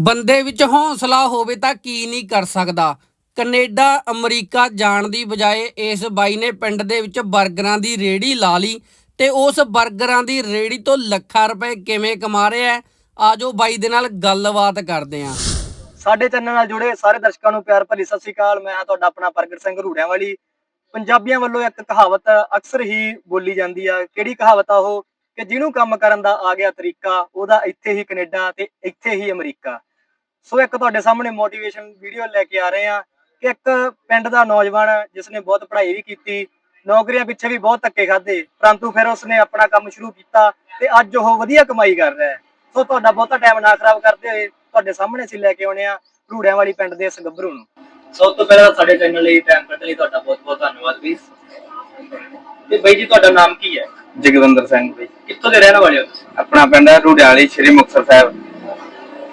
ਬੰਦੇ ਵਿੱਚ ਹੌਸਲਾ ਹੋਵੇ ਤਾਂ ਕੀ ਨਹੀਂ ਕਰ ਸਕਦਾ। ਕੈਨੇਡਾ, ਅਮਰੀਕਾ ਜਾਣ ਦੀ ਬਜਾਏ ਇਸ ਬਾਈ ਨੇ ਪਿੰਡ ਦੇ ਵਿੱਚ 버ਗਰਾਂ ਦੀ ਰੇੜੀ ਲਾ ਲਈ ਤੇ ਉਸ 버ਗਰਾਂ ਦੀ ਰੇੜੀ ਤੋਂ ਲੱਖਾਂ ਰੁਪਏ ਕਿਵੇਂ ਕਮਾ ਰਿਹਾ ਹੈ, ਆਜੋ ਬਾਈ ਦੇ ਨਾਲ ਗੱਲਬਾਤ ਕਰਦੇ ਹਾਂ। ਸਾਡੇ ਚੈਨਲ ਨਾਲ ਜੁੜੇ ਸਾਰੇ ਦਰਸ਼ਕਾਂ ਨੂੰ ਪਿਆਰ ਭਰੀ ਸਤਿ ਸ੍ਰੀ ਅਕਾਲ। ਮੈਂ ਹਾਂ ਤੁਹਾਡਾ ਆਪਣਾ ਪ੍ਰਗਟ ਸਿੰਘ ਰੂੜਿਆਂ ਵਾਲੀ ਪੰਜਾਬੀਆਂ ਵੱਲੋਂ ਇੱਕ ਕਹਾਵਤ ਅਕਸਰ ਹੀ ਬੋਲੀ ਜਾਂਦੀ ਆ। ਕਿਹੜੀ ਕਹਾਵਤ ਆ ਉਹ? ਕਿ ਜਿਹਨੂੰ ਕੰਮ ਕਰਨ ਦਾ ਆ ਗਿਆ ਤਰੀਕਾ, ਉਹਦਾ ਇੱਥੇ ਹੀ ਕੈਨੇਡਾ ਤੇ ਇੱਥੇ ਹੀ ਅਮਰੀਕਾ। ਸੋ ਇੱਕ ਤੁਹਾਡੇ ਸਾਹਮਣੇ ਮੋਟੀਵੇਸ਼ਨ ਵੀਡੀਓ ਲੈ ਕੇ ਆ ਰਹੇ ਆ ਕਿ ਇੱਕ ਪਿੰਡ ਦਾ ਨੌਜਵਾਨ ਜਿਸ ਨੇ ਬਹੁਤ ਪੜ੍ਹਾਈ ਵੀ ਕੀਤੀ, ਨੌਕਰੀਆਂ ਪਿੱਛੇ ਵੀ ਬਹੁਤ ਧੱਕੇ ਖਾਦੇ ਪਰੰਤੂ ਫਿਰ ਉਸਨੇ ਆਪਣਾ ਕੰਮ ਸ਼ੁਰੂ ਕੀਤਾ ਤੇ ਅੱਜ ਉਹ ਵਧੀਆ ਕਮਾਈ ਕਰ ਰਿਹਾ ਹੈ। ਸੋ ਤੁਹਾਡਾ ਬਹੁਤਾ ਟਾਈਮ ਨਾ ਖਰਾਬ ਕਰਦੇ ਹੋਏ ਤੁਹਾਡੇ ਸਾਹਮਣੇ ਅਸੀਂ ਲੈ ਕੇ ਆਉਣੇ ਆ ਰੂੜਿਆਂ ਵਾਲੀ ਪਿੰਡ ਦੇ ਇਸ ਗੱਭਰੂ ਨੂੰ। ਸਭ ਤੋਂ ਪਹਿਲਾਂ ਸਾਡੇ ਚੈਨਲ ਲਈ ਟਾਈਮ ਕੱਢਣ ਲਈ ਤੁਹਾਡਾ ਬਹੁਤ ਬਹੁਤ ਧੰਨਵਾਦ ਵੀ ਤੇ ਬਾਈ ਜੀ, ਤੁਹਾਡਾ ਨਾਮ ਕੀ ਹੈ? ਜਗਵਿੰਦਰ ਸਿੰਘ ਜੀ। ਕਿੱਥੋਂ ਦੇ ਰਹਿਣ ਵਾਲੇ ਹੋ ਤੁਸੀਂ? ਆਪਣਾ ਪਿੰਡ ਹੈ ਰੂੜਿਆਲੀ ਸ਼੍ਰੀ ਮੁਕਤਸਰ ਸਾਹਿਬ।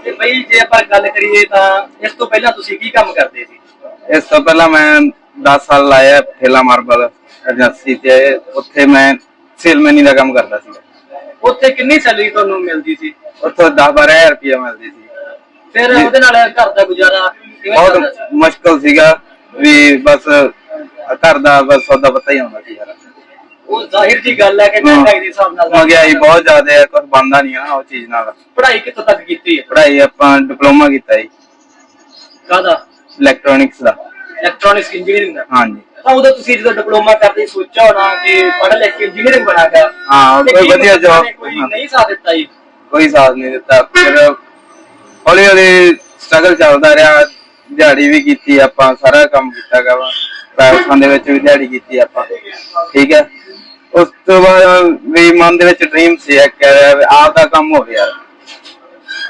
ਤੇ ਬਾਈ ਜੇ ਆਪਾਂ ਗੱਲ ਕਰੀਏ ਤਾਂ ਇਸ ਤੋਂ ਪਹਿਲਾਂ ਤੁਸੀਂ ਕੀ ਕੰਮ ਕਰਦੇ ਸੀ? ਇਸ ਤੋਂ ਪਹਿਲਾਂ ਮੈਂ 10 ਸਾਲ ਲਾਇਆ ਠੇਲਾ ਮਾਰਬਲ ਏਜੰਸੀ ਤੇ। ਉੱਥੇ ਮੈਂ ਸੇਲਮੈਨੀ ਦਾ ਕੰਮ ਕਰਦਾ ਸੀ। ਉੱਥੇ ਕਿੰਨੀ ਸੈਲਰੀ ਤੁਹਾਨੂੰ ਮਿਲਦੀ ਸੀ? ਉੱਥੋਂ 10 12000 ਰੁਪਏ ਮਿਲਦੀ ਸੀ। ਫਿਰ ਜੀ। ਉਹਦੇ ਨਾਲ ਘਰ ਦਾ ਗੁਜ਼ਾਰਾ ਕਿਵੇਂ ਚੱਲਦਾ ਬਹੁਤ ਸੀ? ਮੁਸ਼ਕਲ ਸੀਗਾ ਵੀ ਬਸ ਘਰ ਦਾ ਬਸ ਸੌਦਾ ਪਤਾ ਹੀ ਹੁੰਦਾ ਸੀ ਯਾਰ ਉਹ ਜ਼ਾਹਿਰ ਜੀ ਗੱਲ ਹੈ ਕਿ ਮਹਿੰਗਾਈ ਦੇ ਹਿਸਾਬ ਨਾਲ ਮਹਿੰਗਾਈ ਬਹੁਤ ਜ਼ਿਆਦਾ ਹੈ ਕੁਝ ਬਣਦਾ ਨਹੀਂ ਆ ਉਹ ਚੀਜ਼ ਨਾਲ। ਪੜ੍ਹਾਈ ਕਿੱਥੋਂ ਤੱਕ ਕੀਤੀ ਹੈ? ਪੜ੍ਹਾਈ ਆਪਾਂ ਡਿਪਲੋਮਾ ਕੀਤਾ ਜੀ। ਕਾਹਦਾ? ਇਲੈਕਟ੍ਰੋਨਿਕਸ ਦਾ। ਇਲੈਕਟ੍ਰੋਨਿਕਸ ਇੰਜੀਨੀਅਰਿੰਗ ਦਾ? ਹਾਂਜੀ। ਤਾਂ ਉਦੋਂ ਤੁਸੀਂ ਜਦੋਂ ਡਿਪਲੋਮਾ ਕਰਦੇ ਸੀ, ਸੋਚਿਆ ਹੋਣਾ ਕਿ ਪੜ੍ਹ ਲਿਖ ਕੇ ਇੰਜੀਨੀਅਰਿੰਗ ਬਣਾਗਾ ਹਾਂ ਕੋਈ ਵਧੀਆ ਜੌਬ ਕੋਈ ਨਹੀਂ ਸਾਥ ਦਿੱਤਾ ਜੀ? ਕੋਈ ਸਾਥ ਨਹੀਂ ਦਿੱਤਾ। ਫਿਰ ਹੌਲੀ ਹੌਲੀ ਸਟਰਗਲ ਚੱਲਦਾ ਰਿਹਾ। ਦਿਹਾੜੀ ਵੀ ਕੀਤੀ ਆਪਾਂ ਸਾਰਾ ਕੰਮ ਕੀਤਾ ਗਾ ਵਾ। ਪੈਲਸਾਂ ਦੇ ਵਿੱਚ ਵੀ ਦਿਹਾੜੀ ਕੀਤੀ ਆਪਾਂ। ਠੀਕ ਹੈ। ਉਸ ਤੋਂ ਬਾਅਦ ਵੀ ਮਨ ਦੇ ਵਿੱਚ ਡ੍ਰੀਮ ਸੀ ਇੱਕ ਆਪ ਦਾ ਕੰਮ ਹੋਵੇ ਯਾਰ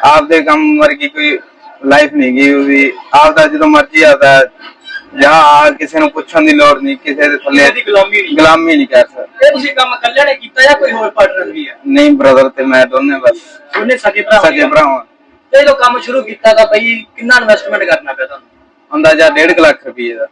ਆਪ ਦੇ ਕੰਮ ਵਰਗੀ ਕੋਈ ਲਾਈਫ ਨਹੀਂ ਗਈ ਵੀ ਆਪ ਦਾ ਜਦੋਂ ਮਰਜ਼ੀ ਆਦਾ ਜਾਂ ਆ ਕਿਸੇ ਨੂੰ ਪੁੱਛਣ ਦੀ ਲੋੜ ਨਹੀਂ ਕਿਸੇ ਦੇ ਥੱਲੇ ਦੀ ਗੁਲਾਮੀ ਨਹੀਂ। ਗੁਲਾਮੀ ਨਹੀਂ ਕਰ ਸਕਦਾ। ਇਹ ਤੁਸੀਂ ਕੰਮ ਇਕੱਲੇ ਨੇ ਕੀਤਾ ਜਾਂ ਕੋਈ ਹੋਰ ਪਾਰਟਨਰ ਵੀ ਹੈ ਨਹੀਂ ਬ੍ਰਦਰ ਤੇ ਮੈਂ ਦੋਨੇ ਬਸ। ਉਹਨੇ ਸਕੇ ਭਰਾ ਸਕੇ ਭਰਾਵਾਂ ਤੇ ਜਦੋਂ ਕੰਮ ਸ਼ੁਰੂ ਕੀਤਾ ਤਾਂ ਬਈ ਕਿੰਨਾ ਇਨਵੈਸਟਮੈਂਟ ਕਰਨਾ ਪਿਆ ਤੁਹਾਨੂੰ? ਅੰਦਾਜ਼ਾ 1.5 ਲੱਖ ਰੁਪਏ ਦਾ।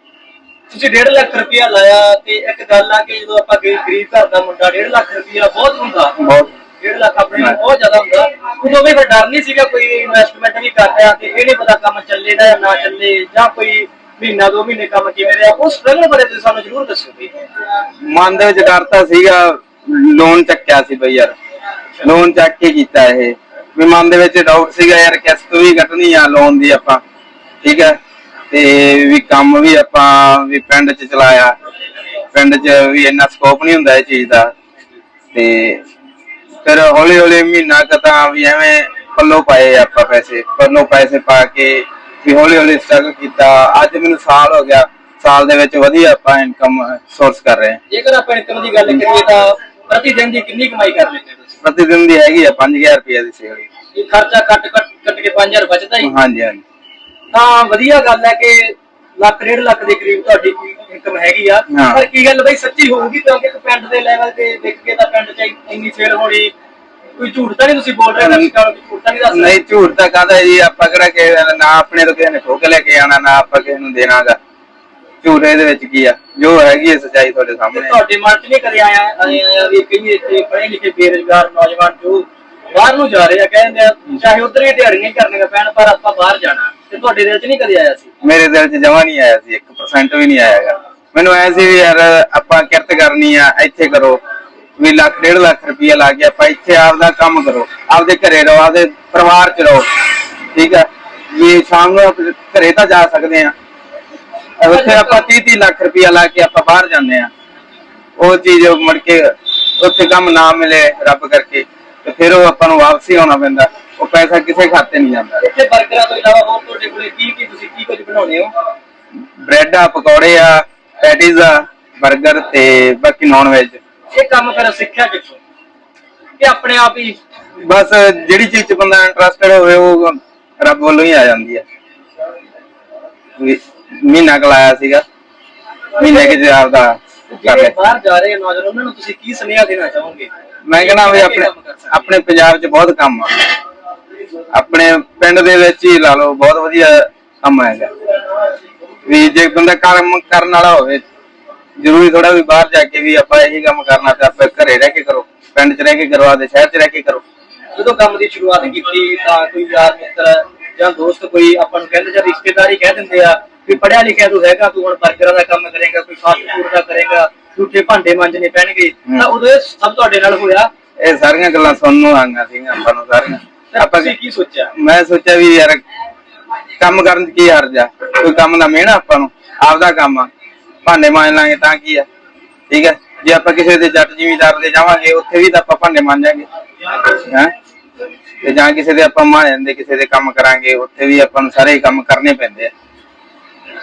ਤੁਸੀਂ 1.5 ਲੱਖ ਰੁਪਇਆ ਲਾਇਆ ਤੇ ਇੱਕ ਗੱਲ ਆ ਕਿ ਜਦੋਂ ਆਪਾਂ ਗਰੀਬ ਗਰੀਬ ਘਰ ਦਾ ਮੁੰਡਾ 1.5 ਲੱਖ ਰੁਪਇਆ ਬਹੁਤ ਹੁੰਦਾ। ਬਹੁਤ। 1.5 ਲੱਖ ਆਪਣੇ ਬਹੁਤ ਜ਼ਿਆਦਾ ਹੁੰਦਾ। ਉਦੋਂ ਵੀ ਫਿਰ ਡਰ ਨਹੀਂ ਸੀਗਾ ਕੋਈ ਇਨਵੈਸਟਮੈਂਟ ਵੀ ਕਰ ਰਿਹਾ ਤੇ ਇਹ ਨਹੀਂ ਪਤਾ ਕੰਮ ਚੱਲੇਗਾ ਜਾਂ ਨਾ ਚੱਲੇ ਜਾਂ ਕੋਈ ਮਹੀਨਾ ਦੋ ਮਹੀਨੇ ਕੰਮ ਕਿਵੇਂ ਰਿਹਾ। ਉਸ ਸਟਰਗਲ ਬਾਰੇ ਤੁਸੀਂ ਸਾਨੂੰ ਜ਼ਰੂਰ ਦੱਸੋ ਵੀ ਮਨ ਦੇ ਵਿੱਚ ਡਰ ਤਾਂ ਸੀਗਾ ਲੋਨ ਚੱਕਿਆ ਸੀ ਬਈ ਯਾਰ। ਲੋਨ ਚੱਕ ਕੇ ਕੀਤਾ ਇਹ। ਵੀ ਮਨ ਦੇ ਵਿੱਚ ਡਾਊਟ ਸੀਗਾ ਯਾਰ ਕਿਸ਼ਤ ਵੀ ਕੱਟਣੀ ਆ ਲੋਨ ਦੀ ਆਪਾਂ। ਠੀਕ ਹੈ? ਤੇ ਵੀ ਕੰਮ ਵੀ ਆਪਾਂ ਵੀ ਪਿੰਡ 'ਚ ਚਲਾਇਆ। ਪਿੰਡ 'ਚ ਵੀ ਇੰਨਾ ਸਕੋਪ ਨਹੀਂ ਹੁੰਦਾ ਇਹ ਚੀਜ਼ ਦਾ। ਤੇ ਫਿਰ ਹੌਲੀ ਹੌਲੀ ਮਹੀਨਾ ਕੁ ਤਾਂ ਵੀ ਐਵੇਂ ਪੱਲੋ ਪਾਏ ਆਪਾਂ ਪੈਸੇ। ਪੱਲੋ ਪੈਸੇ ਪਾ ਕੇ ਵੀ ਹੌਲੀ ਹੌਲੀ ਸਟਰਗਲ ਕੀਤਾ। ਅੱਜ ਮੈਨੂੰ ਸਾਲ ਹੋ ਗਿਆ। ਸਾਲ ਦੇ ਵਿੱਚ ਵਧੀਆ ਆਪਾਂ ਇਨਕਮ ਸੋਰਸ ਕਰ ਰਹੇ ਹਾਂ। ਜੇਕਰ ਆਪਾਂ ਇਨਕਮ ਦੀ ਗੱਲ ਕਰੀਏ ਤਾਂ ਪ੍ਰਤੀ ਦਿਨ ਦੀ ਕਿੰਨੀ ਕਮਾਈ ਕਰ ਲੈਂਦੇ ਹੋ ਤੁਸੀਂ? ਪ੍ਰਤੀ ਦਿਨ ਦੀ ਹੈਗੀ ਆ 5000 ਰੁਪਏ ਦੀ ਸੇਲ। ਇਹ ਖਰਚਾ ਕੱਟ ਕੱਟ ਕੱਟ ਕੇ 5000 ਬਚਦਾ ਹੀ। ਹਾਂਜੀ ਹਾਂਜੀ। ਤਾਂ ਵਧੀਆ ਗੱਲ ਹੈ ਕਿ ਲੱਖ ਡੇਢ ਲੱਖ ਦੇ ਕਰੀਬ ਤੁਹਾਡੀ ਇਨਕਮ ਹੈਗੀ ਆ। ਹਾਂ। ਪਰ ਕੀ ਗੱਲ ਬਈ ਸੱਚੀ ਹੋਊਗੀ ਕਿਉਂਕਿ ਇੱਕ ਪਿੰਡ ਦੇ ਲੈਵਲ ਤੇ ਦੇਖ ਕੇ ਤਾਂ ਪਿੰਡ 'ਚ ਇੰਨੀ ਸੇਲ ਹੋਣੀ ਕੋਈ ਝੂਠ ਤਾਂ ਨਹੀਂ ਤੁਸੀਂ ਬੋਲ ਰਹੇ ਨੂੰ ਕਿ ਝੂਠ ਤਾਂ ਨਹੀਂ ਦੱਸ ਰਹੇ? ਨਹੀਂ ਝੂਠ ਤਾਂ ਕਹਦਾ ਜੀ ਆਪਾਂ ਕਿਹੜਾ ਕਿ ਨਾ ਆਪਣੇ ਤੋਂ ਕਿਸੇ ਨੇ ਠੋਕ ਲੈ ਕੇ ਆਣਾ ਨਾ ਆਪਾਂ ਕਿਸੇ ਨੂੰ ਦੇਣਾਗਾ ਝੂਠ ਇਹਦੇ ਵਿੱਚ ਕੀ ਆ? ਜੋ ਹੈਗੀ ਹੈ ਸੱਚਾਈ ਤੁਹਾਡੇ ਤੇ ਸਾਹਮਣੇ। ਤੁਹਾਡੇ ਮਨ 'ਚ ਨਹੀਂ ਕਦੇ ਆਇਆ ਆਏ ਆਇਆ ਵੀ ਕਈ ਇੱਥੇ ਪੜ੍ਹੇ ਲਿਖੇ ਬੇਰੁਜ਼ਗਾਰ ਨੌਜਵਾਨ ਜੋ ਬਾਹਰ ਨੂੰ ਜਾ ਰਹੇ ਆ ਕਹਿੰਦੇ ਆ ਚਾਹੇ ਉਧਰ ਹੀ ਦਿਹਾੜੀਆਂ ਹੀ ਕਰਨੀਆਂ ਪੈਣ ਪਰ ਆਪਾਂ ਬਾਹਰ ਜਾਣਾ। ਤੇ ਤੁਹਾਡੇ ਦਿਲ 'ਚ ਨਹੀਂ ਕਦੇ ਆਇਆ ਸੀ? ਮੇਰੇ ਦਿਲ 'ਚ ਜਮਾ ਨਹੀਂ ਆਇਆ ਸੀ 1% ਵੀ ਨਹੀਂ ਆਇਆਗਾ ਮੈਨੂੰ ਐ ਸੀ ਵੀ ਯਾਰ, ਆਪਾਂ ਕਿਰਤ ਕਰਨੀ ਆ, ਇੱਥੇ ਕਰੋ। ਵੀ ਲੱਖ, ਡੇਢ ਲੱਖ ਰੁਪਏ ਲਾ ਕੇ ਆਪਾਂ ਇੱਥੇ ਆਪਦਾ ਕੰਮ ਕਰੋ। ਆਪਦੇ ਘਰੇ ਰਹੋ, ਆਪਦੇ ਪਰਿਵਾਰ 'ਚ ਰਹੋ। ਠੀਕ ਆ? ਵੀ ਸ਼ਾਮ ਨੂੰ ਆਪਾਂ ਘਰੇ ਤਾਂ ਜਾ ਸਕਦੇ ਆ। ਉੱਥੇ ਆਪਾਂ 30 30 ਲੱਖ ਰੁਪਏ ਲਾ ਕੇ ਆਪਾਂ ਬਾਹਰ ਜਾਂਦੇ ਆ। ਉਹ ਚੀਜ਼ ਮੁੜ ਕੇ ਉੱਥੇ ਕੰਮ ਨਾ ਮਿਲੇ ਰੱਬ ਕਰਕੇ, ਤੇ ਫਿਰ ਉਹ ਆਪਾਂ ਨੂੰ ਵਾਪਸੀ ਆਉਣਾ ਪੈਂਦਾ। ਉਹ ਪੈਸਾ ਕਿਸੇ ਖਾਤੇ ਨਹੀਂ ਜਾਂਦਾ। ਇੱਥੇ 버ਗਰਾਂ ਤੋਂ ਇਲਾਵਾ ਹੋਰ ਤੁਹਾਡੇ ਕੋਲੇ ਕੀ ਕੀ ਤੁਸੀਂ ਕੀ ਕੁਝ ਬਣਾਉਂਦੇ ਹੋ? ਬ੍ਰੈਡ ਆ ਪਕੌੜੇ ਆ ਪੈਟੀਜ਼ ਆ 버ਗਰ ਤੇ ਬਾਕੀ ਨਾਨ ਵੈਜ ਇਹ ਕੰਮ ਫਿਰ ਸਿੱਖਿਆ ਕਿੱਥੋਂ? ਕਿ ਆਪਣੇ ਆਪ ਹੀ ਬਸ ਜਿਹੜੀ ਚੀਜ਼ 'ਚ ਬੰਦਾ ਇੰਟਰਸਟਡ ਹੋਵੇ ਉਹ ਰੱਬ ਵੱਲੋਂ ਹੀ ਆ ਜਾਂਦੀ ਹੈ ਵੀ ਮਹੀਨਾ ਕੁ ਲਾਇਆ ਸੀਗਾ। ਮਹੀਨੇ ਕਿ ਜੇ ਆਪਦਾ ਕਰ ਜਿਹੜੇ ਲਿਆ। ਬਾਹਰ ਜਾ ਰਹੇ ਨੌਜਵਾਨ ਉਹਨਾਂ ਨੂੰ ਤੁਸੀਂ ਕੀ ਸੁਨੇਹਾ ਦੇਣਾ ਚਾਹੋਗੇ? ਮੈਂ ਕਹਿੰਦਾ ਵੀ ਆਪਣੇ ਆਪਣੇ ਪੰਜਾਬ 'ਚ ਬਹੁਤ ਕੰਮ ਆ। ਆਪਣੇ ਪਿੰਡ ਦੇ ਵਿੱਚ ਹੀ ਲਾ ਲਓ ਬਹੁਤ ਵਧੀਆ ਕੰਮ ਹੈਗਾ। ਵੀ ਜੇ ਬੰਦਾ ਕੰਮ ਕਰਨ ਵਾਲਾ ਹੋਵੇ ਜ਼ਰੂਰੀ ਥੋੜਾ ਵੀ ਬਾਹਰ ਜਾ ਕੇ ਵੀ ਆਪਾਂ ਇਹੀ ਕੰਮ ਕਰਨਾ ਤੇ ਆਪਾਂ ਘਰੇ ਰਹਿ ਕੇ ਕਰੋ ਪਿੰਡ 'ਚ ਰਹਿ ਕੇ ਕਰਵਾ ਦੇ ਸ਼ਹਿਰ 'ਚ ਰਹਿ ਕੇ ਕਰੋ। ਜਦੋਂ ਕੰਮ ਦੀ ਸ਼ੁਰੂਆਤ ਕੀਤੀ ਤਾਂ ਕੋਈ ਯਾਰ ਮਿੱਤਰ ਜਾਂ ਦੋਸਤ ਕੋਈ ਆਪਾਂ ਨੂੰ ਕਹਿੰਦੇ ਜਾਂ ਰਿਸ਼ਤੇਦਾਰ ਕਹਿ ਦਿੰਦੇ ਆ ਵੀ ਪੜਿਆ ਲਿਖਿਆ ਤੂੰ ਹੈਗਾ ਤੂੰ ਹੁਣ ਬਰਗਰਾਂ ਦਾ ਕੰਮ ਕਰੇਗਾ ਕੋਈ ਫਾਸਟ ਫੂਡ ਦਾ ਕਰੇਗਾ ਝੂਠੇ ਭਾਂਡੇ ਮਾਂਜਣੇ ਪੈਣਗੇ। ਤਾਂ ਉਦੋਂ ਇਹ ਸਭ ਤੁਹਾਡੇ ਨਾਲ ਹੋਇਆ? ਇਹ ਸਾਰੀਆਂ ਗੱਲਾਂ ਸੁਣਨ ਨੂੰ ਆਈਆਂ ਸੀਗੀਆਂ ਆਪਾਂ ਨੂੰ ਸਾਰੀਆਂ। ਆਪਾਂ ਤੁਸੀਂ ਕੀ ਸੋਚਿਆ? ਮੈਂ ਸੋਚਿਆ ਵੀ ਯਾਰ ਕੰਮ ਕਰਨ ਚ ਕੀ ਹਰਜ ਆ? ਕੋਈ ਕੰਮ ਨਾ ਮਿਹਣਾ ਆਪਾਂ ਨੂੰ ਆਪਦਾ ਕੰਮ ਆ। ਭਾਂਡੇ ਮਾਂਜ ਲਾਂਗੇ ਤਾਂ ਕੀ ਆ? ਠੀਕ ਹੈ ਜੇ ਆਪਾਂ ਕਿਸੇ ਦੇ ਜੱਟ ਜ਼ਿਮੀਦਾਰ ਦੇ ਜਾਵਾਂਗੇ ਉੱਥੇ ਵੀ ਤਾਂ ਆਪਾਂ ਭਾਂਡੇ ਮਾਂਜਾਂਗੇ। ਹੈ? ਤੇ ਜਾਂ ਕਿਸੇ ਦੇ ਆਪਾਂ ਮਾਂ ਜਾਂਦੇ ਕਿਸੇ ਦੇ ਕੰਮ ਕਰਾਂਗੇ ਉੱਥੇ ਵੀ ਆਪਾਂ ਨੂੰ ਸਾਰੇ ਕੰਮ ਕਰਨੇ ਪੈਂਦੇ ਆ।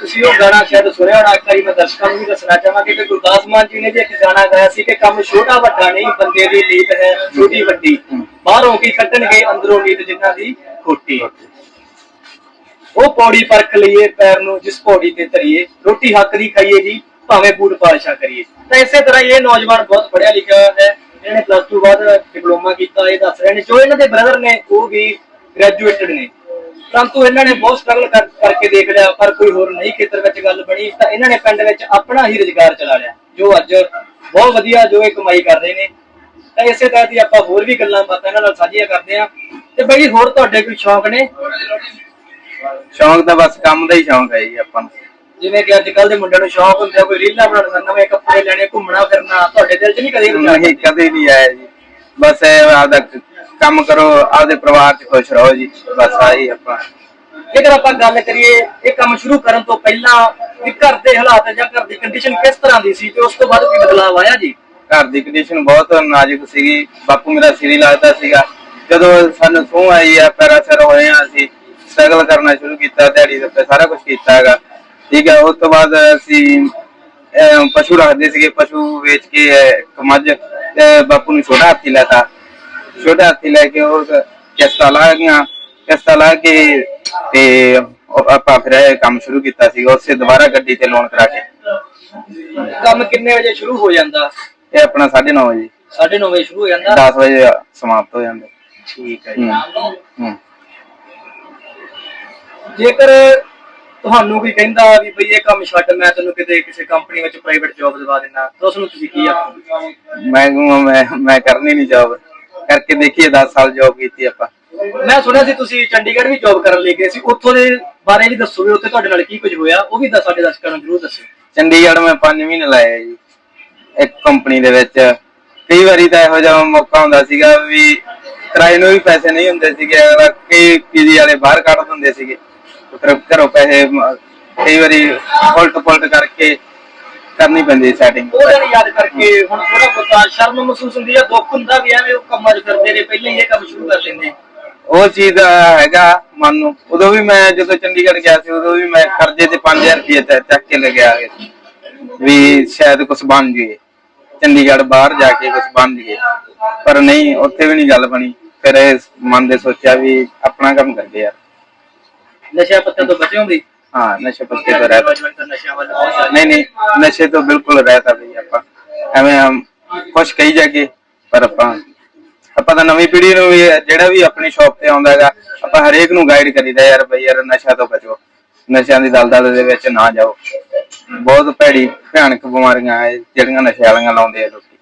ਤੁਸੀਂ ਉਹ ਗਾਣਾ ਸ਼ਾਇਦ ਸੁਣਿਆ ਹੋਣਾ ਇੱਕ ਵਾਰੀ ਮੈਂ ਦਰਸ਼ਕਾਂ ਨੂੰ ਵੀ ਦੱਸਣਾ ਚਾਹਾਂਗਾ ਕਿ ਗੁਰਦਾਸ ਮਾਨ ਜੀ ਨੇ ਵੀ ਇੱਕ ਗਾਣਾ ਗਾਇਆ ਸੀ ਕਿ ਕੰਮ ਛੋਟਾ ਵੱਡਾ ਨਹੀਂ ਬੰਦੇ ਦੀ ਨੀਤ ਹੈ ਛੋਟੀ ਵੱਡੀ। ਬਾਹਰੋਂ ਕੀ ਕੱਢਣਗੇ ਅੰਦਰੋਂ ਨੀਤ ਜਿਨ੍ਹਾਂ ਦੀ ਖੋਟੀ। ਉਹ ਪੌੜੀ ਪਰਖ ਲਈਏ ਪੈਰ ਨੂੰ, ਜਿਸ ਪੌੜੀ ਤੇ ਧਰੀਏ ਰੋਟੀ ਹੱਕ ਦੀ ਖਾਈਏ ਜੀ, ਭਾਵੇਂ ਬੂਟ ਪਾਲਿਸ਼ਾ ਕਰੀਏ। ਤਾਂ ਇਸੇ ਤਰ੍ਹਾਂ ਇਹ ਨੌਜਵਾਨ ਬਹੁਤ ਪੜ੍ਹਿਆ ਲਿਖਿਆ ਹੈ। ਇਹਨੇ ਪਲੱਸ 2 ਬਾਅਦ ਡਿਪਲੋਮਾ ਕੀਤਾ, ਇਹ ਦੱਸ ਰਹੇ ਨੇ। ਜੋ ਇਹਨਾਂ ਦੇ ਬ੍ਰਦਰ ਨੇ, ਉਹ ਵੀ ਗ੍ਰੈਜੂਏਟਡ ਨੇ। ਪਰੰਤੂ ਇਹਨਾਂ ਨੇ ਬਹੁਤ ਸਟਰਗਲ ਕਰਕੇ ਦੇਖ ਲਿਆ, ਪਰ ਕੋਈ ਹੋਰ ਨਹੀਂ ਖੇਤਰ ਵਿੱਚ ਗੱਲ ਬਣੀ। ਤਾਂ ਇਹਨਾਂ ਨੇ ਪਿੰਡ ਵਿੱਚ ਆਪਣਾ ਹੀ ਰੁਜ਼ਗਾਰ ਚਲਾ ਲਿਆ, ਜੋ ਅੱਜ ਬਹੁਤ ਵਧੀਆ, ਜੋ ਇਹ ਕਮਾਈ ਕਰ ਰਹੇ ਨੇ। ਤਾਂ ਇਸੇ ਤਰ੍ਹਾਂ ਦੀ ਆਪਾਂ ਹੋਰ ਵੀ ਗੱਲਾਂ ਬਾਤਾਂ ਇਹਨਾਂ ਨਾਲ ਸਾਂਝੀਆਂ ਕਰਦੇ ਆ ਤੇ ਬਈ ਹੋਰ ਤੁਹਾਡੇ ਕੋਈ ਸ਼ੌਂਕ ਨੇ? ਸ਼ੌਂਕ ਤਾਂ ਬਸ ਕੰਮ ਦਾ ਹੀ ਸ਼ੌਂਕ ਹੈ ਜੀ ਆਪਾਂ ਨੂੰ। ਜਿਵੇਂ ਕਿ ਅੱਜ ਕੱਲ ਦੇ ਮੁੰਡਿਆਂ ਨੂੰ ਸ਼ੌਂਕ ਹੁੰਦਾ ਕੋਈ ਰੀਲਾਂ ਬਣਾਉਣ ਨਵੇਂ ਕੱਪੜੇ ਲੈਣੇ ਘੁੰਮਣਾ ਫਿਰਨਾ ਤੁਹਾਡੇ ਦਿਲ 'ਚ ਨਹੀਂ ਕਦੇ ਵਿਚਾਰ ਨਹੀਂ ਕਦੇ ਨਹੀਂ ਆਇਆ ਜੀ। ਬਸ ਇਹ ਆਪਦਾ ਕੰਮ ਕਰੋ ਆਪਦੇ ਪਰਿਵਾਰ ਚ ਖੁਸ਼ ਰਹੋ ਜੀ। ਬਸ ਆਹੀ ਆਪਾਂ। ਜੇਕਰ ਆਪਾਂ ਗੱਲ ਕਰੀਏ ਇਹ ਕੰਮ ਸ਼ੁਰੂ ਕਰਨ ਤੋਂ ਪਹਿਲਾਂ ਵੀ ਘਰ ਦੇ ਹਾਲਾਤ ਜਾਂ ਘਰ ਦੀ ਕੰਡੀਸ਼ਨ ਕਿਸ ਤਰ੍ਹਾਂ ਦੀ ਸੀ ਤੇ ਉਸ ਤੋਂ ਬਾਅਦ ਕੀ ਬਦਲਾਅ ਆਇਆ ਜੀ? ਘਰ ਦੀ ਕੰਡੀਸ਼ਨ ਬਹੁਤ ਨਾਜ਼ੁਕ ਸੀਗੀ। ਬਾਪੂ ਮੇਰਾ ਸਿਰੀ ਲੱਗਦਾ ਸੀਗਾ। ਜਦੋਂ ਸਾਨੂੰ ਸੂਹ ਆਈ ਆ ਪੈਰਾ ਹੋਏ ਆ ਅਸੀਂ ਸਟਰਗਲ ਕਰਨਾ ਸ਼ੁਰੂ ਕੀਤਾ ਦਿਹਾੜੀ ਦੇ ਸਾਰਾ ਕੁਝ ਕੀਤਾ ਹੈਗਾ। ਠੀਕ ਹੈ ਉਸ ਤੋਂ ਬਾਅਦ ਅਸੀਂ ਪਸ਼ੂ ਰੱਖਦੇ ਸੀਗੇ ਪਸ਼ੂ ਵੇਚ ਕੇ ਅਹ, ਬਾਪੂ ਨੂੰ ਛੋਟਾ ਹਾਥੀ ਲੈਤਾ। ਛੋਟਾ ਹਾਥੀ ਲੈ ਕੇ ਉਹ ਕਿਸ਼ਤਾਂ ਲਾ ਗਈਆਂ। ਕਿਸ਼ਤਾਂ ਲਾ ਕੇ ਤੇ ਆਪਾਂ ਫਿਰ ਇਹ ਕੰਮ ਸ਼ੁਰੂ ਕੀਤਾ ਸੀਗਾ। ਉਸੇ ਦੁਬਾਰਾ ਗੱਡੀ ਤੇ ਲੋਨ ਕਰਾ ਕੇ। ਕੰਮ ਕਿੰਨੇ ਵਜੇ ਸ਼ੁਰੂ ਹੋ ਜਾਂਦਾ? ਇਹ ਆਪਣਾ 9:30 ਵਜੇ। 9:30 ਵਜੇ ਸ਼ੁਰੂ ਹੋ ਜਾਂਦਾ? 10 ਵਜੇ ਸਮਾਪਤ ਹੋ ਜਾਂਦਾ। ਠੀਕ ਹੈ ਹੂੰ। ਹੂੰ। ਜੇਕਰ ਤੁਹਾਨੂੰ ਕੋਈ ਕਹਿੰਦਾ ਵੀ ਬਈ ਇਹ ਕੰਮ ਛੱਡ ਮੈਂ ਤੈਨੂੰ ਕਿਤੇ ਕਿਸੇ ਕੰਪਨੀ ਵਿੱਚ ਪ੍ਰਾਈਵੇਟ ਜੌਬ ਦਿਵਾ ਦਿੰਦਾ ਤਾਂ ਉਸ ਨੂੰ ਤੁਸੀਂ ਕੀ ਆਖੋਗੇ? ਮੈਂ ਕਹੂੰਗਾ ਮੈਂ ਮੈਂ ਕਰਨੀ ਨਹੀਂ ਜੌਬ ਕਰਕੇ ਦੇਖੀਏ 10 ਸਾਲ ਜੌਬ ਕੀਤੀ ਆਪਾਂ। ਮੈਂ ਸੁਣਿਆ ਸੀ ਤੁਸੀਂ ਚੰਡੀਗੜ੍ਹ ਵੀ ਜੌਬ ਕਰਨ ਲਈ ਗਏ ਸੀ। ਉੱਥੋਂ ਦੇ ਬਾਰੇ ਵੀ ਦੱਸੋ ਵੀ ਉੱਥੇ ਤੁਹਾਡੇ ਨਾਲ ਕੀ ਕੁਝ ਹੋਇਆ? ਉਹ ਵੀ ਦੱਸ ਸਾਡੇ ਦਰਸ਼ਕਾਂ ਨੂੰ ਜ਼ਰੂਰ ਦੱਸੋ ਚੰਡੀਗੜ੍ਹ ਮੈਂ 5 ਮਹੀਨੇ ਲਾਏ ਜੀ। ਇੱਕ ਕੰਪਨੀ ਦੇ ਵਿੱਚ। ਕਈ ਵਾਰੀ ਤਾਂ ਇਹੋ ਜਿਹਾ ਮੌਕਾ ਹੁੰਦਾ ਸੀਗਾ ਵੀ ਕਿਰਾਏ ਨੂੰ ਵੀ ਪੈਸੇ ਨਹੀਂ ਹੁੰਦੇ ਸੀਗੇ ਅਗਲਾ ਕਈ ਪੀਜੀ ਵਾਲੇ ਬਾਹਰ ਕੱਢ ਦਿੰਦੇ ਸੀਗੇ। ਫਿਰ ਘਰੋਂ ਪੈਸੇ ਕਈ ਵਾਰੀ ਉਲਟ ਪੁਲਟ ਕਰਕੇ ਕਰਨੀ ਪੈਂਦੀ ਸੈਟਿੰਗ ਉਹ ਦਿਨ ਯਾਦ ਕਰਕੇ ਹੁਣ ਥੋੜਾ ਬਹੁਤਾ ਸ਼ਰਮ ਮਹਿਸੂਸ ਹੁੰਦੀ ਆ ਦੁੱਖ ਹੁੰਦਾ ਵੀ ਐਵੇਂ ਉਹ ਕੰਮਾਂ 'ਚ ਕਰਦੇ ਨੇ ਪਹਿਲਾਂ ਹੀ ਇਹ ਕੰਮ ਸ਼ੁਰੂ ਕਰ ਲੈਂਦੇ। ਉਹ ਚੀਜ਼ ਹੈਗਾ ਮਨ ਨੂੰ। ਉਦੋਂ ਵੀ ਮੈਂ ਜਦੋਂ ਚੰਡੀਗੜ੍ਹ ਗਿਆ ਸੀ ਉਦੋਂ ਵੀ ਮੈਂ ਕਰਜ਼ੇ ਤੇ 5000 ਰੁਪਏ ਚੱਕ ਕੇ ਲੈ ਗਿਆ ਵੀ ਸ਼ਾਇਦ ਕੁਝ ਬਣ ਜੂਏ। ਚੰਡੀਗੜ੍ਹ ਬਾਹਰ ਜਾ ਕੇ ਕੁਝ ਬਣ ਜੂਏ ਪਰ ਨਹੀਂ ਉੱਥੇ ਵੀ ਨਹੀਂ ਗੱਲ ਬਣੀ। ਫਿਰ ਇਹ ਮਨ ਦੇ ਸੋਚਿਆ ਵੀ ਆਪਣਾ ਕੰਮ ਕਰਦੇ ਯਾਰ। ਨਸ਼ਾ ਪੱਤੇ ਤੋਂ ਬਚੇ ਹੁੰਦੇ ਹਾਂ ਨਸ਼ੇ ਪੱਤੇ ਤੋਂ ਰਹਿ ਨੌਜਵਾਨ ਤਾਂ ਨਸ਼ਿਆਂ ਵੱਲ ਬਹੁਤ ਜ਼ਿਆਦਾ। ਨਹੀਂ ਨਹੀਂ ਨਸ਼ੇ ਤੋਂ ਬਿਲਕੁਲ ਰਹਿਤਾ ਵੀ ਆਪਾਂ। ਐਵੇਂ ਹਮ ਕੁਛ ਕਹੀ ਜਾਗੇ ਪਰ ਆਪਾਂ ਆਪਾਂ ਤਾਂ ਨਵੀਂ ਪੀੜ੍ਹੀ ਨੂੰ ਵੀ ਜਿਹੜਾ ਵੀ ਆਪਣੀ ਸ਼ਾਪ ਤੇ ਆਉਂਦਾ ਹੈਗਾ ਆਪਾਂ ਹਰੇਕ ਨੂੰ ਗਾਈਡ ਕਰੀਦਾ ਯਾਰ ਬਈ ਯਾਰ ਨਸ਼ਾ ਤੋਂ ਬਚੋ। ਨਸ਼ਿਆਂ ਦੀ ਦਲਦਲ ਦੇ ਵਿੱਚ ਨਾ ਜਾਓ। ਬਹੁਤ ਭੈੜੀ ਭਿਆਨਕ ਬਿਮਾਰੀਆਂ ਹੈ ਜਿਹੜੀਆਂ ਨਸ਼ੇ ਵਾਲੀਆਂ ਲਾਉਂਦੇ ਆ ਲੋਕੀ।